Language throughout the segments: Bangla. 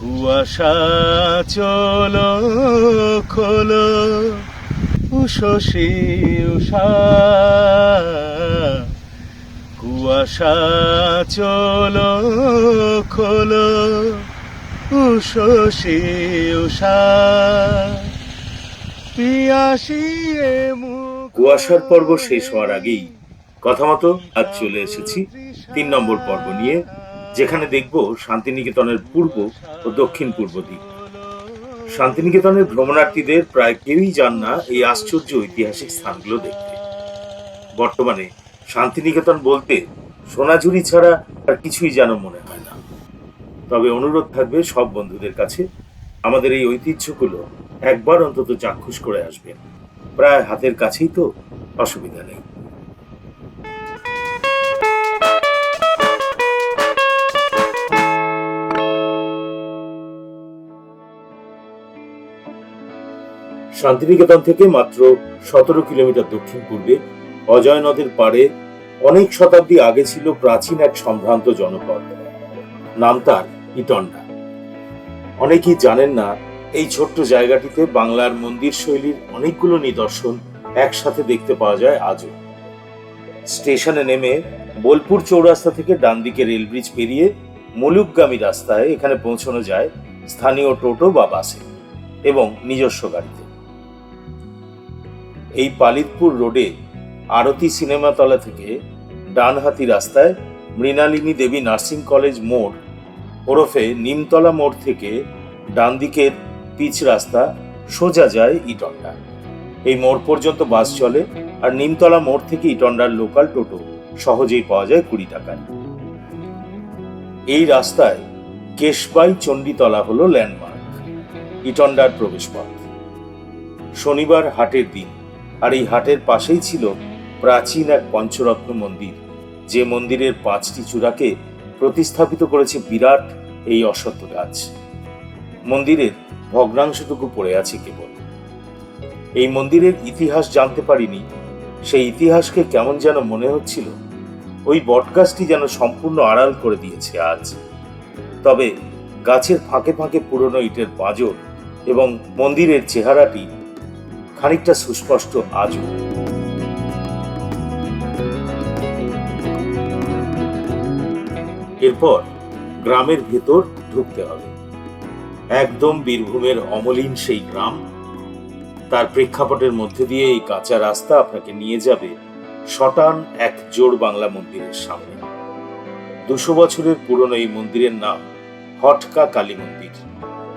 কুয়াশা চলো, খোলো। উশসী উষা। কুয়াশা চলো, খোলো। উশসী উষা। পিয়াসি কুয়াশার পর্ব শেষ হওয়ার আগেই কথা মতো আজ চলে এসেছি। তিন নম্বর পর্ব নিয়ে যেখানে দেখব শান্তিনিকেতনের পূর্ব ও দক্ষিণ পূর্ব দিক। শান্তিনিকেতনের ভ্রমণার্থীদের প্রায় কেউই যান না এই আশ্চর্য ঐতিহাসিক স্থানগুলো দেখতে। বর্তমানে শান্তিনিকেতন বলতে সোনাঝুরি ছাড়া আর কিছুই যেন মনে হয় না। তবে অনুরোধ থাকবে সব বন্ধুদের কাছে, আমাদের এই ঐতিহ্যগুলো একবার অন্তত চাক্ষুষ করে আসবেন। প্রায় হাতের কাছেই তো অসুবিধা নেই। শান্তিনিকেতন থেকে মাত্র সতেরো কিলোমিটার দক্ষিণ পূর্বে অজয় নদের পাড়ে অনেক শতাব্দী আগে ছিল প্রাচীন এক সম্ভ্রান্ত জনপদ। নাম তার ইটন্ডা। অনেকেই জানেন না, এই ছোট্ট জায়গাটিতে বাংলার মন্দির শৈলীর অনেকগুলো নিদর্শন একসাথে দেখতে পাওয়া যায় আজও। স্টেশনে নেমে বোলপুর চৌরাস্তা থেকে ডান দিকে রেল ব্রিজ পেরিয়ে মুলুকগামী রাস্তায় এখানে পৌঁছানো যায় স্থানীয় টোটো বা বাসে এবং নিজস্ব গাড়িতে। এই পালিতপুর রোডে আরতি সিনেমাতলা থেকে ডানহাতি রাস্তায় মৃণালিনী দেবী নার্সিং কলেজ মোড় ওরফে নিমতলা মোড় থেকে ডান দিকের পিচ রাস্তা সোজা যায় ইটন্ডা এই মোড় পর্যন্ত বাস চলে আর নিমতলা মোড় থেকে ইটন্ডার লোকাল টোটো সহজেই পাওয়া যায় কুড়ি টাকায়। এই রাস্তায় কেশবাই চণ্ডীতলা হলো ল্যান্ডমার্ক ইটন্ডার প্রবেশপথ। শনিবার হাটের দিন। আর এই হাটের পাশেই ছিল প্রাচীন এক পঞ্চরত্ন মন্দির। যে মন্দিরের পাঁচটি চূড়াকে প্রতিস্থাপিত করেছে বিরাট এই অশ্বত্থ গাছ। মন্দিরের ভগ্নাংশটুকু পড়ে আছে কেবল। এই মন্দিরের ইতিহাস জানতে পারিনি, সেই ইতিহাসকে কেমন যেন মনে হচ্ছিল, ওই বটগাছটি যেন সম্পূর্ণ আড়াল করে দিয়েছে আজ। তবে গাছের ফাঁকে ফাঁকে পুরনো ইটের পাঁজর এবং মন্দিরের চেহারাটি খানিকটা সুস্পষ্ট আজও। এরপর গ্রামের ভেতর ঢুকতে হবে। একদম বীরভূমের অমলিন সেই গ্রাম। তার প্রেক্ষাপটের মধ্যে দিয়ে এই কাঁচা রাস্তা আপনাকে নিয়ে যাবে শটান এক জোড় বাংলা মন্দিরের সামনে। দুশো বছরের পুরনো এই মন্দিরের নাম হটকা কালী মন্দির।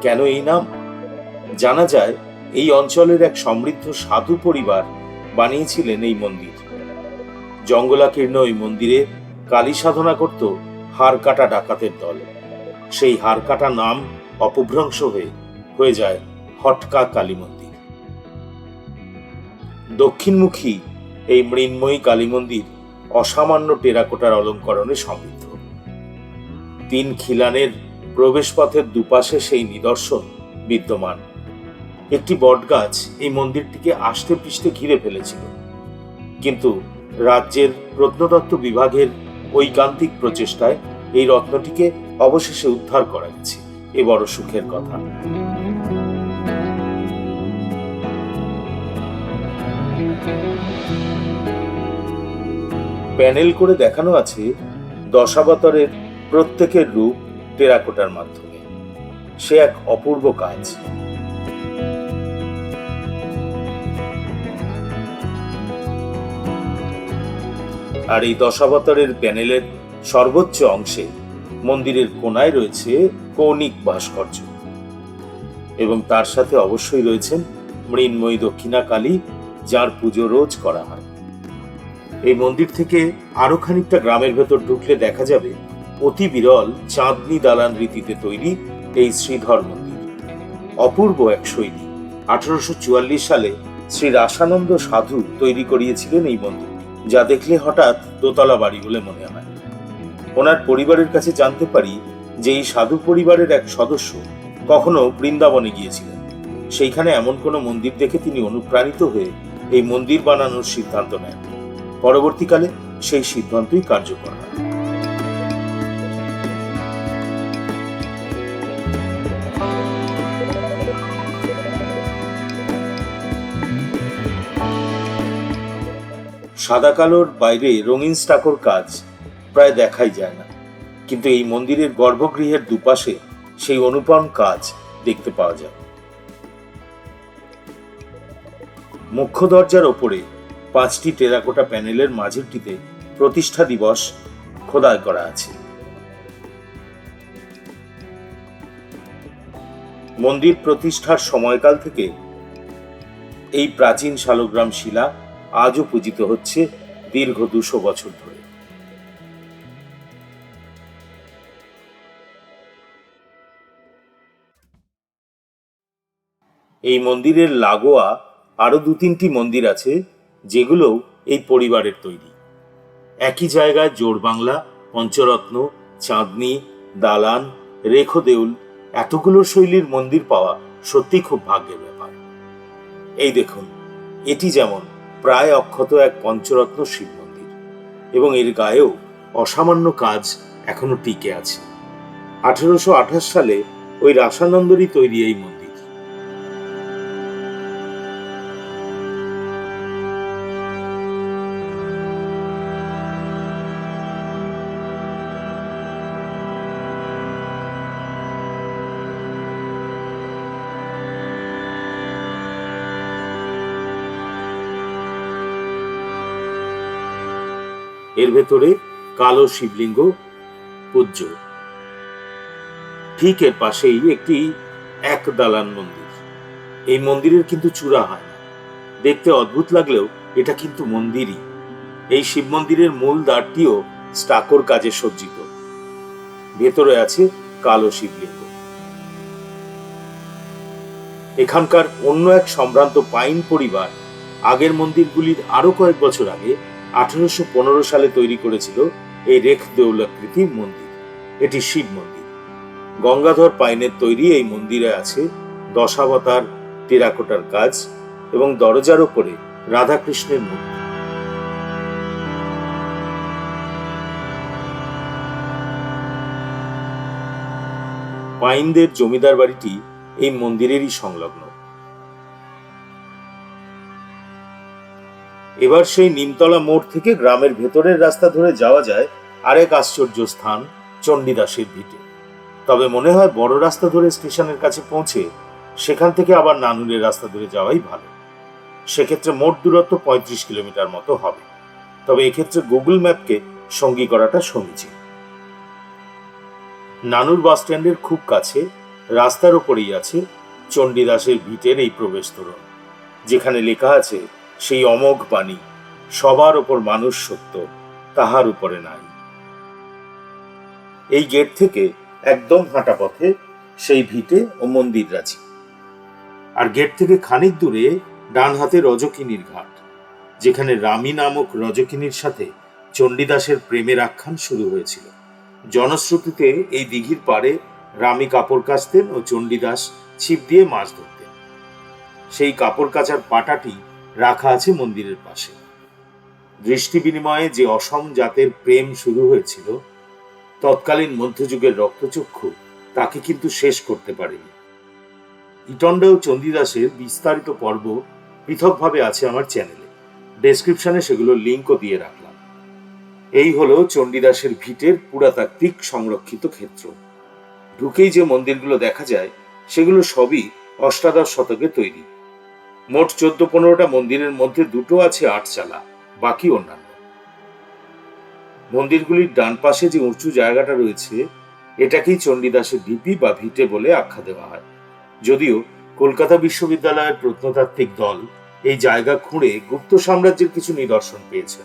কেন এই নাম? জানা যায় এই অঞ্চলের এক সমৃদ্ধ সাধু পরিবার বানিয়েছিলেন এই মন্দির। জঙ্গলাকীর্ণ ওই মন্দিরে কালী সাধনা করত হাড়কাটা ডাকাতের দল। সেই হাড়কাটা নাম অপভ্রংশ হয়ে হয়ে যায় হটকা কালী মন্দির। দক্ষিণমুখী এই মৃন্ময়ী কালী মন্দির অসামান্য টেরাকোটার অলঙ্করণে সমৃদ্ধ। তিন খিলানের প্রবেশপথের দুপাশে সেই নিদর্শন বিদ্যমান। একটি বটগাছ এই মন্দিরটিকে আষ্টে পৃষ্ঠে ঘিরে ফেলেছিল। কিন্তু রাজ্যের প্রত্নতত্ত্ব বিভাগের ঐকান্তিক প্রচেষ্টায় এই রত্নটিকে অবশেষে উদ্ধার করা গেছে। এ বড় সুখের কথা। প্যানেল করে দেখানো আছে দশাবতারের প্রত্যেকের রূপ টেরাকোটার মাধ্যমে। সে এক অপূর্ব কাজ। আর এই দশাবতারের প্যানেলের সর্বোচ্চ অংশে মন্দিরের কোনায় রয়েছে কৌণিক ভাস্কর্য। এবং তার সাথে অবশ্যই রয়েছেন মৃন্ময়ী দক্ষিণা কালী যার পুজো রোজ করা হয়। এই মন্দির থেকে আরও খানিকটা গ্রামের ভেতর ঢুকলে দেখা যাবে অতি বিরল চাঁদনি দালান রীতিতে তৈরি এই শ্রীধর মন্দির। অপূর্ব এক শৈলী। আঠারোশো চুয়াল্লিশ সালে শ্রী রাসানন্দ সাধু তৈরি করিয়েছিলেন এই মন্দির। যা দেখলে হঠাৎ দোতলা বাড়ি বলে মনে হয়। ওনার পরিবারের কাছে জানতে পারি যে এই সাধু পরিবারের এক সদস্য কখনো বৃন্দাবনে গিয়েছিলেন। সেইখানে এমন কোনো মন্দির দেখে তিনি অনুপ্রাণিত হয়ে এই মন্দির বানানোর সিদ্ধান্ত নেন। পরবর্তীকালে সেই সিদ্ধান্তই কার্যকর হয়। সাদা কালোর বাইরে রঙিন স্টাকোর কাজ প্রায় দেখাই যায় না। কিন্তু এই মন্দিরের গর্ভগৃহের দুপাশে সেই অনুপম কাজ দেখতে পাওয়া যায়। মুখ্য দরজার ওপরে পাঁচটি টেরাকোটা প্যানেলের মাঝেরটিতে প্রতিষ্ঠা দিবস খোদাই করা আছে। মন্দির প্রতিষ্ঠার সময়কাল থেকে এই প্রাচীন শালগ্রাম শিলা আজও পূজিত হচ্ছে দীর্ঘ দুশো বছর ধরে। এই মন্দিরের লাগোয়া আরও দু তিনটি মন্দির আছে, যেগুলোও এই পরিবারের তৈরি। একই জায়গায় জোড় বাংলা পঞ্চরত্ন, চাঁদনি, দালান রেখো দেউল এতগুলো শৈলীর মন্দির পাওয়া সত্যি খুব ভাগ্যের ব্যাপার। এই দেখুন, এটি যেমন প্রায় অক্ষত এক পঞ্চরত্ন শিব মন্দির, এবং এর গায়েও অসামান্য কাজ এখনও টিকে আছে। আঠেরোশো আঠাশ সালে ওই রাসানন্দরই তৈরি এই মন্দির। এর ভেতরে কালো শিবলিঙ্গ পূজ্য ঠিক এর পাশেই একটি এক দালান মন্দির। এই মন্দিরের কিন্তু চূড়া হয় না। দেখতে অদ্ভুত লাগলেও এটা কিন্তু মন্দিরই। এই শিব মন্দিরের মূল দ্বারটিও স্টাকোর কাজে সজ্জিত। ভেতরে আছে কালো শিবলিঙ্গ। এখানকার অন্য এক সম্ভ্রান্ত পাইন পরিবার আগের মন্দিরগুলির আরও কয়েক বছর আগে আঠারোশো পনেরো সালে তৈরি করেছিল এই রেখ দেউলাকৃতির মন্দির। এটি শিব মন্দির। গঙ্গাধর পাইনের তৈরি এই মন্দিরে আছে দশাবতার, টেরাকোটার কাজ এবং দরজার ওপরে রাধাকৃষ্ণের মূর্তি। পাইনদের জমিদার বাড়িটি এই মন্দিরেরই সংলগ্ন। এবার সেই নিমতলা মোড় থেকে গ্রামের ভেতরের রাস্তা ধরে যাওয়া যায় আরেক আশ্চর্য স্থান, চণ্ডীদাসের ভিটে। তবে মনে হয় বড় রাস্তা ধরে স্টেশনের কাছে পৌঁছে সেখান থেকে আবার নানুরের রাস্তা ধরে যাওয়াই ভালো। সেক্ষেত্রে মোট দূরত্ব পঁয়ত্রিশ কিলোমিটার মতো হবে। তবে এক্ষেত্রে গুগল ম্যাপকে সঙ্গী করাটা সমীচীন। নানুর বাস স্ট্যান্ডের খুব কাছে, রাস্তার ওপরেই আছে চণ্ডীদাসের ভিটের এই প্রবেশ তোরণ যেখানে লেখা আছে সেই অমোঘ বাণী সবার ওপর মানুষ সত্য, তাহার উপরে নাই। এই গেট থেকে একদম হাঁটা পথে সেই ভিটে ও মন্দির রাজি। আর গেট থেকে খানিক দূরে ডান হাতে রজকিনীর ঘাট, যেখানে রামী নামক রজকিনীর সাথে চণ্ডীদাসের প্রেমের আখ্যান শুরু হয়েছিল। জনশ্রুতিতে এই দিঘির পাড়ে রামী কাপড় কাচতেন ও চণ্ডীদাস ছিপ দিয়ে মাছ ধরতেন। সেই কাপড় কাচার পাটাটি রাখা আছে মন্দিরের পাশে। দৃষ্টি বিনিময়ে যে অসম জাতের প্রেম শুরু হয়েছিল, তৎকালীন মধ্যযুগের রক্তচক্ষু তাকে কিন্তু শেষ করতে পারেনি। ইটন্ডা ও চণ্ডীদাসের বিস্তারিত পর্ব পৃথকভাবে আছে আমার চ্যানেলে। ডেসক্রিপশনে সেগুলো লিঙ্কও দিয়ে রাখলাম। এই হলো চণ্ডীদাসের ভিটের পুরাতাত্ত্বিক সংরক্ষিত ক্ষেত্র। ঢুকেই যে মন্দিরগুলো দেখা যায়, সেগুলো সবই অষ্টাদশ শতকে তৈরি। মোট চোদ্দ পনেরোটা মন্দিরের মধ্যে দুটো আছে আটচালা, বাকি অন্যান্য। মন্দিরগুলির ডান পাশে যে উঁচু জায়গাটা রয়েছে, এটাকেই চণ্ডীদাসের ডিপি বা ভিটে বলে আখ্যা দেওয়া হয়। যদিও কলকাতা বিশ্ববিদ্যালয়ের প্রত্নতাত্ত্বিক দল এই জায়গা খুঁড়ে গুপ্ত সাম্রাজ্যের কিছু নিদর্শন পেয়েছে।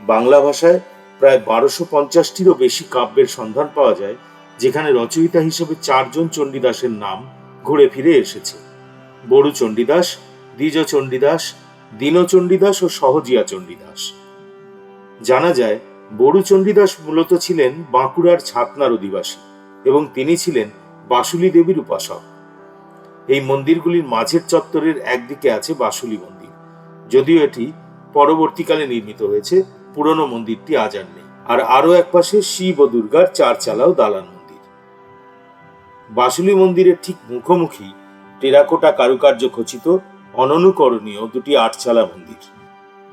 বাংলা ভাষায় প্রায় বারোশো পঞ্চাশটিরও বেশি কাব্যের সন্ধান পাওয়া যায়, যেখানে রচয়িতা হিসেবে চারজন চণ্ডীদাসের নাম ঘুরে ফিরে এসেছে। বড়ু চণ্ডীদাস দ্বিজ চণ্ডীদাস দীনচণ্ডীদাস ও সহজিয়া চণ্ডীদাস জানা যায় বড়ু চণ্ডীদাস মূলত ছিলেন বাঁকুড়ার ছাতনার অধিবাসী এবং তিনি ছিলেন বাসুলি দেবীর উপাসক। এই মন্দিরগুলির মাঝের চত্বরের একদিকে আছে বাসুলি মন্দির। যদিও এটি পরবর্তীকালে নির্মিত হয়েছে, পুরনো মন্দিরটি আজ আর নেই। আর আরও এক পাশে শিব ও দুর্গার চার চালাও দালান মন্দির। বাসুলি মন্দিরের ঠিক মুখোমুখি টেরাকোটা কারুকার্য খচিত অননুকরণীয় দুটি আটচালা মন্দির।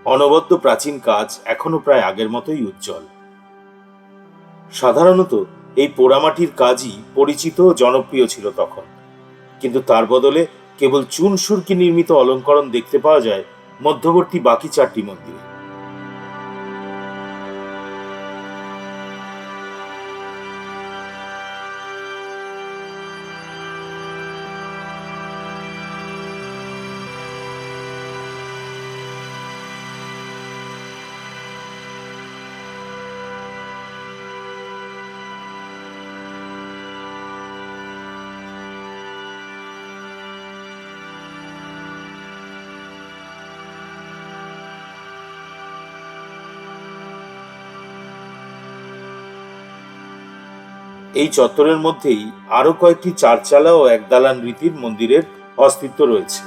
অনবদ্য প্রাচীন কাজ এখনও প্রায় আগের মতোই উজ্জ্বল। সাধারণত এই পোড়ামাটির কাজই পরিচিত ও জনপ্রিয় ছিল তখন। কিন্তু তার বদলে কেবল চুন সুরকি নির্মিত অলঙ্করণ দেখতে পাওয়া যায় মধ্যবর্তী বাকি চারটি মন্দিরে। এই চত্বরের মধ্যেই আরও কয়েকটি চারচালা ও একদালান রীতির মন্দিরের অস্তিত্ব রয়েছে।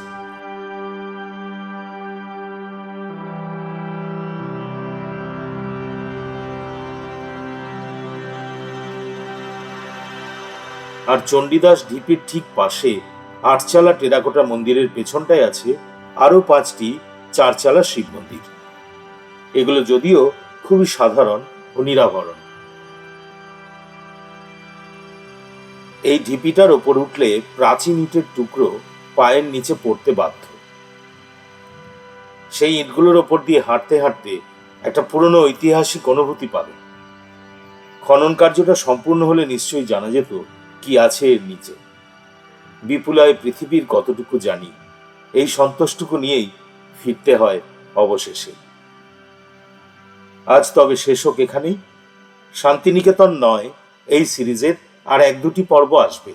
আর চণ্ডীদাস ঢিপির ঠিক পাশে আটচালা টেরাকোটা মন্দিরের পেছনটায় আছে আরও পাঁচটি চারচালা শিব মন্দির। এগুলো যদিও খুবই সাধারণ ও নিরাভরণ। এই ঢিপিটার ওপর উঠলে প্রাচীন ইটের টুকরো পায়ের নিচে পড়তে বাধ্য। সেই ইটগুলোর ওপর দিয়ে হাঁটতে হাঁটতে একটা পুরনো ঐতিহাসিক অনুভূতি পাবে। খনন কার্যটা সম্পূর্ণ হলে নিশ্চয়ই জানা যেত কি আছে এর নিচে। বিপুলায় পৃথিবীর কতটুকু জানি, এই সন্তোষটুকু নিয়েই ফিরতে হয় অবশেষে। আজ তবে শেষ হোক এখানেই। শান্তিনিকেতন নয়, এই সিরিজের আর এক দুটি পর্ব আসবে।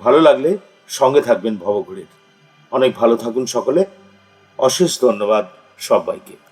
ভালো লাগলে সঙ্গে থাকবেন ভবঘুরের। অনেক ভালো থাকুন সকলে। অশেষ ধন্যবাদ সবাইকে।